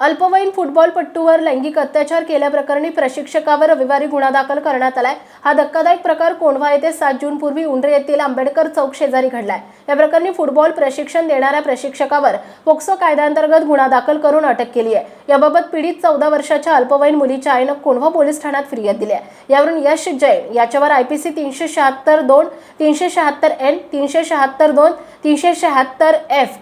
अल्पवयीन फुटबॉलपट्टूवर लैंगिक अत्याचार केल्याप्रकरणी प्रशिक्षकावर रविवारी गुन्हा दाखल करण्यात आलाय. हा धक्कादायक प्रकार कोंढवा येथे सात जून पूर्वी उंडरे येथील आंबेडकर चौक शेजारी घडलाय. या प्रकरणी फुटबॉल प्रशिक्षण देणाऱ्या प्रशिक्षकावर पोक्सो कायद्याअंतर्गत गुन्हा दाखल करून अटक केली आहे. याबाबत पीडित चौदा वर्षाच्या अल्पवयीन मुलीच्या आईनं कोंढवा पोलीस ठाण्यात फिर्याद दिली आहे. यावरून यश जैन याच्यावर आयपीसी तीनशे शहात्तर दोन तीनशे शहात्तर एन तीनशे शहात्तर दोन तीनशे शहात्तर एफ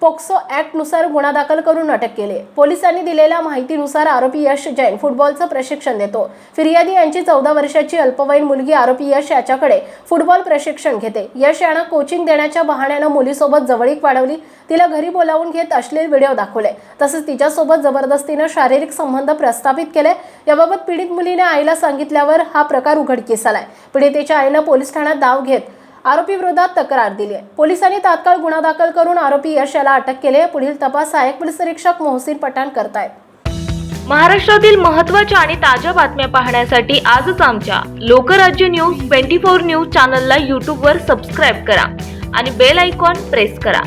पोक्सो ॲक्टनुसार गुन्हा दाखल करून अटक केली. पोलिसांनी दिलेल्या माहितीनुसार आरोपी यश जैन फुटबॉलचं प्रशिक्षण देतो. फिर्यादी यांची चौदा वर्षाची अल्पवयीन मुलगी आरोपी यश याच्याकडे फुटबॉल प्रशिक्षण घेते. यश यानं कोचिंग देण्याच्या बहाण्यानं मुलीसोबत जवळीक वाढवली. तिला घरी बोलावून घेत अश्लील व्हिडिओ दाखवले. तसंच तिच्यासोबत जबरदस्तीनं शारीरिक संबंध प्रस्थापित केले. याबाबत पीडित मुलीने आईला सांगितल्यावर हा प्रकार उघडकीस आलाय. पीडितेच्या आईनं पोलीस ठाण्यात धाव घेत आरोपी विरोधात तक्रार दिली आहे. पोलिसांनी तात्काळ गुन्हा दाखल करून आरोपी यश याला अटक केली आहे. पुढील तपास सहाय्यक पोलीस निरीक्षक मोहसिन पठाण करतायत. महाराष्ट्रातील महत्त्वाच्या आणि ताज्या बातम्या पाहण्यासाठी आजच आमच्या Lokrajya news twenty four news चॅनलला यूट्यूबवर सबस्क्राईब करा आणि बेल आयकॉन प्रेस करा.